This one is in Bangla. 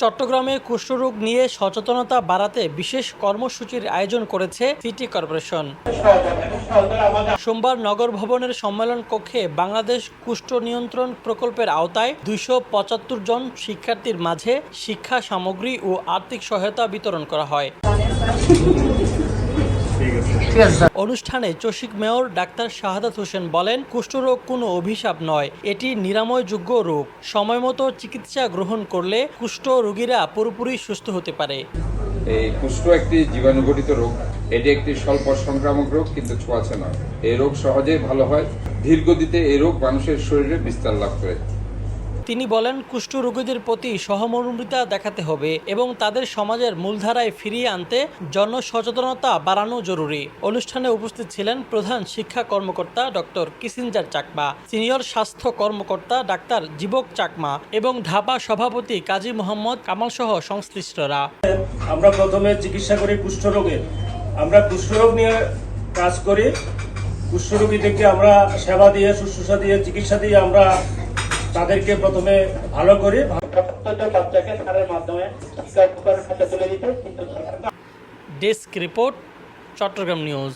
চট্টগ্রামে কুষ্ঠরোগ নিয়ে সচেতনতা বাড়াতে বিশেষ কর্মসূচির আয়োজন করেছে সিটি কর্পোরেশন। সোমবার নগর ভবনের সম্মেলন কক্ষে বাংলাদেশ কুষ্ঠ নিয়ন্ত্রণ প্রকল্পের আওতায় দুইশো পঁচাত্তর জন শিক্ষার্থীর মাঝে শিক্ষা সামগ্রী ও আর্থিক সহায়তা বিতরণ করা হয়। অনুষ্ঠানে চসিক মেয়র ডাক্তার শাহাদাত হোসেন বলেন কুষ্ঠরোগ কোনো অভিশাপ নয় এটি নিরাময়যোগ্য রোগ। সময়মতো চিকিৎসা গ্রহণ করলে কুষ্ঠ রোগীরা পুরোপুরি সুস্থ হতে পারে। এই কুষ্ঠ একটি জীবাণুঘটিত রোগ। এটি একটি স্বল্প সংক্রামক রোগ কিন্তু ছোঁয়াছে নয়। এই রোগ সহজেই ভালো হয়। ধীর গতিতে এই রোগ মানুষের শরীরে বিস্তার লাভ করে। তিনি বলেন, কুষ্ঠ রোগীদের প্রতি সহমর্মিতা দেখাতে হবে এবং তাদের সমাজের মূলধারায় ফিরিয়ে আনতে জনসচেতনতা বাড়ানো জরুরি। অনুষ্ঠানে উপস্থিত ছিলেন প্রধান শিক্ষা কর্মকর্তা ডক্টর কিসিঞ্জার চাকমা, সিনিয়র স্বাস্থ্য কর্মকর্তা ডাক্তার জীবক চাকমা এবং ঢাপা সভাপতি কাজী মোহাম্মদ কামাল সহ সংশ্লিষ্টরা। আমরা প্রথমে চিকিৎসা করি কুষ্ঠরোগের আমরা কুষ্ঠরোগ নিয়ে কাজ করি। কুষ্ঠরোগীদেরকে আমরা সেবা দিয়ে, শুশ্রূষা দিয়ে, চিকিৎসা দিয়ে আমরা তাদেরকে প্রথমে ভালো করে বাচ্চাকে সারের মাধ্যমে টিকা তুলে দিতে ডেস্ক রিপোর্ট চট্টগ্রাম নিউজ।